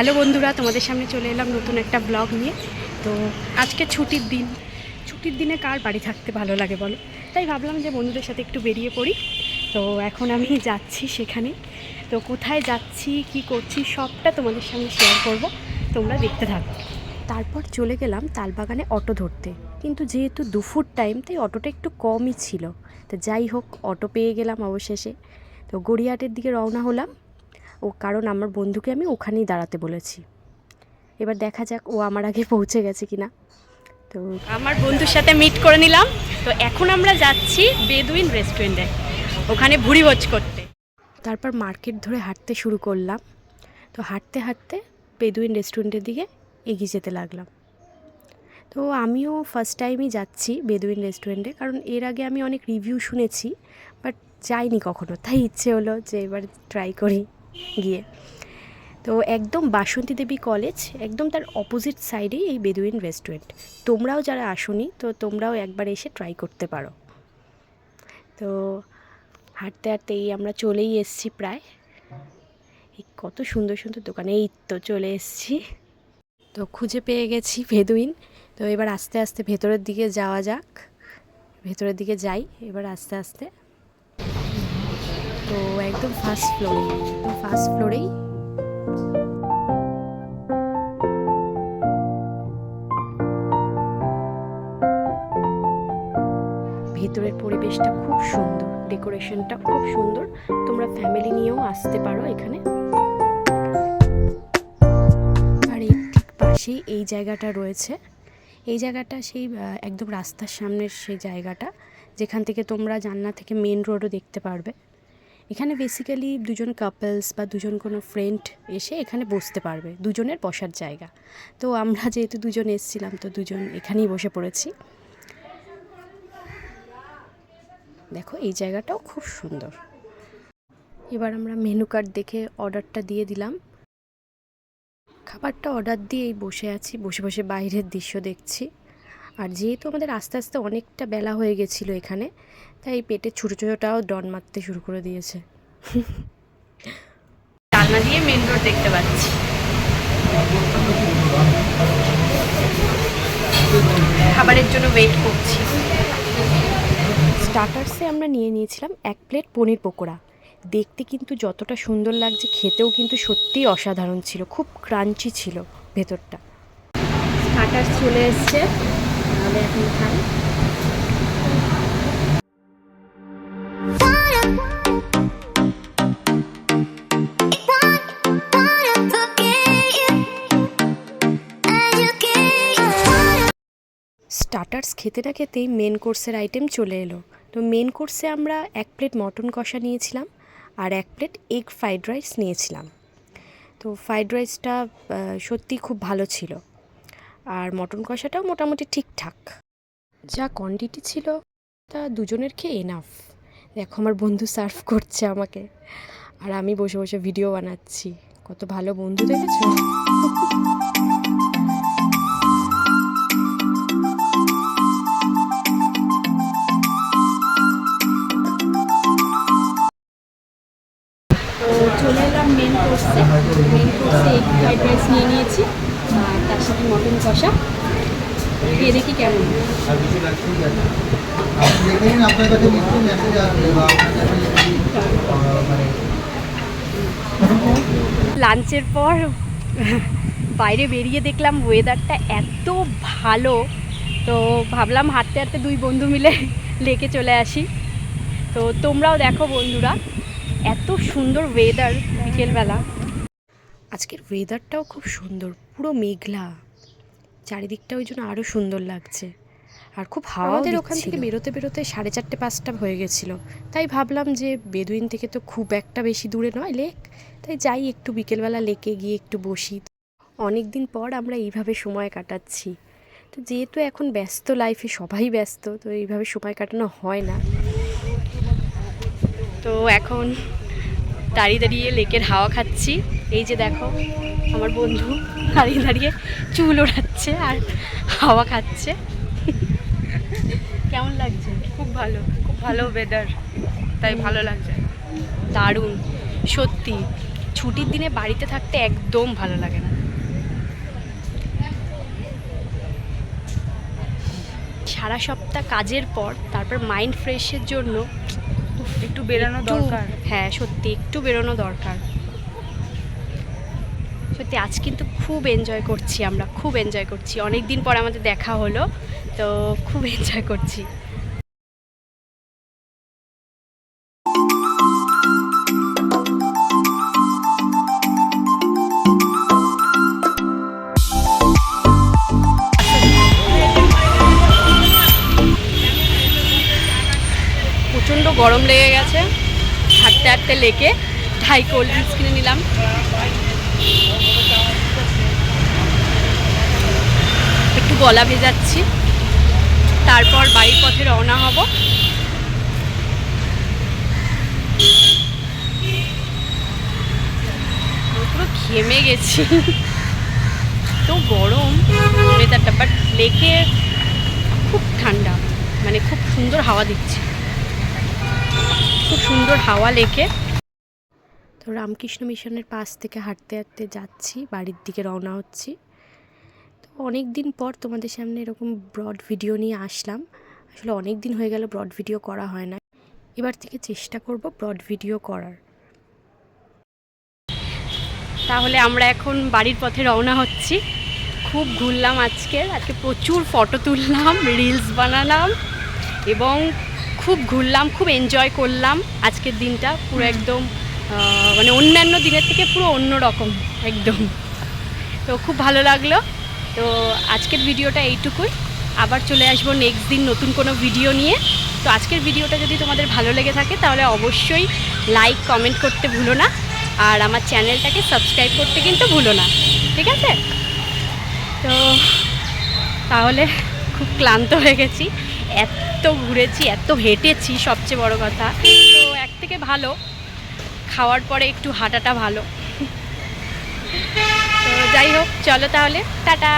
Hello বন্ধুরা, তোমাদের সামনে চলে এলাম নতুন একটা ব্লগ নিয়ে। তো আজকে ছুটির দিন। ছুটির দিনে কার বাড়ি থাকতে ভালো লাগে বলো? তাই ভাবলাম যে বন্ধুদের সাথে একটু বেরিয়ে পড়ি। তো এখন আমি যাচ্ছি সেখানে। তো কোথায় যাচ্ছি, কি করছি, সবটা তোমাদের সামনে শেয়ার করব। তোমরা দেখতে থাকো। তারপর চলে গেলাম তালবাগানে অটো ধরতে। কিন্তু যেহেতু দুপুর টাইম তাই অটোটা একটু কমই ছিল। তো যাই হোক, অটো পেয়ে গেলাম অবশেষে। তো গড়িয়াহাটের দিকে রওনা হলাম। ও কারণ আমার বন্ধুকে আমি ওখানেই দাঁড়াতে বলেছি। এবার দেখা যাক ও আমার আগে পৌঁছে গেছে কিনা। তো আমার বন্ধুর সাথে মিট করে নিলাম। তো এখন আমরা যাচ্ছি বেদুইন রেস্টুরেন্টে ওখানে ভুড়ি ভোজ করতে। তারপর মার্কেট ধরে হাঁটতে শুরু করলাম। তো হাঁটতে হাঁটতে বেদুইন রেস্টুরেন্টের দিকে এগিয়ে যেতে লাগলাম। তো আমিও ফার্স্ট টাইমই যাচ্ছি বেদুইন রেস্টুরেন্টে কারণ এর আগে আমি অনেক রিভিউ শুনেছি বাট যাইনি কখনো। তাই ইচ্ছে হলো যে এবার ট্রাই করি। গিয়ে। তো একদম বাসন্তী দেবী কলেজ একদম তার অপোজিট সাইডেই এই বেদুইন রেস্টুরেন্ট তোমরাও যারা আসোনি, তো তোমরাও একবার এসে ট্রাই করতে পারো। তো হাঁটতে হাঁটতে এই আমরা চলেই এসেছি প্রায়। এই কত সুন্দর সুন্দর দোকানে এই তো চলে এসেছি। তো খুঁজে পেয়ে গেছি বেদুইন তো এবার আস্তে আস্তে ভেতরের দিকে যাওয়া যাক। ভেতরের দিকে যাই, এবার আস্তে আস্তে তো একদম ফার্স্ট ফ্লোরে একদম ফার্স্ট ফ্লোরেই ভেতরের পরিবেশটা খুব সুন্দর, ডেকোরেশনটা খুব সুন্দর। তোমরা ফ্যামিলি নিয়েও আসতে পারো এখানে। আর এর ঠিক পাশেই এই জায়গাটা রয়েছে। এই জায়গাটা সেই একদম রাস্তার সামনের সেই জায়গাটা, যেখান থেকে তোমরা জানলা থেকে মেন রোডও দেখতে পারবে। এখানে বেসিক্যালি দুজন কাপলস বা দুজন কোনো ফ্রেন্ড এসে এখানে বসতে পারবে, দুজনের বসার জায়গা। তো আমরা যেহেতু দুজন এসেছিলাম, তো দুজন এখানেই বসে পড়েছি। দেখো, এই জায়গাটাও খুব সুন্দর। এবার আমরা মেনু কার্ড দেখে অর্ডারটা দিয়ে দিলাম। খাবারটা অর্ডার দিয়েই বসে আছি, বসে বসে বাইরের দৃশ্য দেখছি। আর যেহেতু আমাদের আস্তে আস্তে অনেকটা বেলা হয়ে গেছিল এখানে তাই পেটে ছোটো ছোটোটাও ডন মারতে শুরু করে দিয়েছে। জানলা দিয়ে মেন রোড দেখতে পাচ্ছি। খাবারের জন্য ওয়েট করছি। স্টার্টার্সে আমরা নিয়ে নিয়েছিলাম এক প্লেট পনির পকোড়া। দেখতে কিন্তু যতটা সুন্দর লাগছে খেতেও কিন্তু সত্যিই অসাধারণ ছিল খুব ক্রাঞ্চি ছিল ভেতরটা। স্টার্টার্স চলে এসছে। তাহলে এখন খাই স্টার্টার্স খেতে না খেতেই মেন কোর্সের আইটেম চলে এলো। তো মেন কোর্সে আমরা এক প্লেট মটন কষা নিয়েছিলাম আর এক প্লেট এগ ফ্রাইড রাইস নিয়েছিলাম। তো ফ্রাইড রাইসটা সত্যি খুব ভালো ছিল। আর মটন কষাটাও মোটামুটি ঠিকঠাক। যা কোয়ান্টিটি ছিল, তা দুজনের খেয়ে এনাফ দেখো আমার বন্ধু সার্ভ করছে আমাকে। আর আমি বসে বসে ভিডিও বানাচ্ছি। কত ভালো বন্ধু দেখেছ? লাঞ্চের পর বাইরে বেরিয়ে দেখলাম ওয়েদারটা এত ভালো, তো ভাবলাম হাঁটতে হাঁটতে দুই বন্ধু মিলে লেকে চলে আসি। তো তোমরাও দেখো বন্ধুরা, এত সুন্দর ওয়েদার বিকেলবেলা। আজকের ওয়েদারটাও খুব সুন্দর, পুরো মেঘলা। চারিদিকটা ওই জন্য আরও সুন্দর লাগছে। আর খুব হাওয়া আমাদের ওখান থেকে বেরোতে বেরোতে সাড়ে চারটে পাঁচটা হয়ে গেছিল। তাই ভাবলাম যে বেদুইন থেকে তো খুব একটা বেশি দূরে নয় লেক। তাই যাই একটু বিকেলবেলা লেকে গিয়ে একটু বসি। অনেক দিন পর আমরা এইভাবে সময় কাটাচ্ছি। তো যেহেতু এখন ব্যস্ত লাইফে সবাই ব্যস্ত তো এইভাবে সময় কাটানো হয় না। তো এখন দাঁড়িয়ে দাঁড়িয়ে লেকের হাওয়া খাচ্ছি। এই যে দেখো আমার বন্ধু দাঁড়িয়ে দাঁড়িয়ে চুল ওড়াচ্ছে আর হাওয়া খাচ্ছে। কেমন লাগছে? খুব ভালো খুব ভালো ওয়েদার তাই ভালো লাগছে। দারুণ সত্যি। ছুটির দিনে বাড়িতে থাকতে একদম ভালো লাগে না। সারা সপ্তাহ কাজের পর তারপর মাইন্ড ফ্রেশের জন্য একটু বেরোনো দরকার। হ্যাঁ সত্যি একটু বেরোনো দরকার। সত্যি আজ কিন্তু খুব এনজয় করছি আমরা খুব এনজয় করছি। অনেক দিন পর আমাদের দেখা হলো। তো খুব এনজয় করছি। প্রচণ্ড গরম লেগে গেছে। হাঁটতে হাঁটতে লেকে ঢাই কোল্ড ড্রিঙ্কস কিনে নিলাম। একটু গলা ভেজাচ্ছি। তারপর বাড়ির পথে রওনা হব। পুরো ঘেমে গেছি। তো গরম। ওয়েদারটা বাট লেকে খুব ঠান্ডা। মানে খুব সুন্দর হাওয়া দিচ্ছে। খুব সুন্দর হাওয়া লেকে তো রামকৃষ্ণ মিশনের পাশ থেকে হাঁটতে হাঁটতে যাচ্ছি। বাড়ির দিকে রওনা হচ্ছি। অনেক দিন পর তোমাদের সামনে এরকম ব্রড ভিডিও নিয়ে আসলাম। আসলে অনেক দিন হয়ে গেল ব্রড ভিডিও করা হয় না। এবার থেকে চেষ্টা করব ব্রড ভিডিও করার। তাহলে আমরা এখন বাড়ির পথে রওনা হচ্ছি। খুব ঘুরলাম আজকে আজকে প্রচুর ফটো তুললাম রিলস বানালাম এবং খুব ঘুরলাম খুব এনজয় করলাম আজকের দিনটা। পুরো একদম মানে অন্যান্য দিনের থেকে পুরো অন্য রকম একদম। তো খুব ভালো লাগল। তো আজকের ভিডিওটা এইটুকুই। আবার চলে আসব নেক্সট দিন নতুন কোনো ভিডিও নিয়ে। তো আজকের ভিডিওটা যদি তোমাদের ভালো লেগে থাকে, তাহলে অবশ্যই লাইক কমেন্ট করতে ভুলো না। আর আমার চ্যানেলটাকে সাবস্ক্রাইব করতে কিন্তু ভুলো না। ঠিক আছে? তো তাহলে খুব ক্লান্ত হয়ে গেছি। এত ঘুরেছি, এত হেঁটেছি, সবচেয়ে বড় কথা। তো এক থেকে ভালো। খাওয়ার পরে একটু হাঁটাটা ভালো। যাই হোক চলো তাহলে টাটা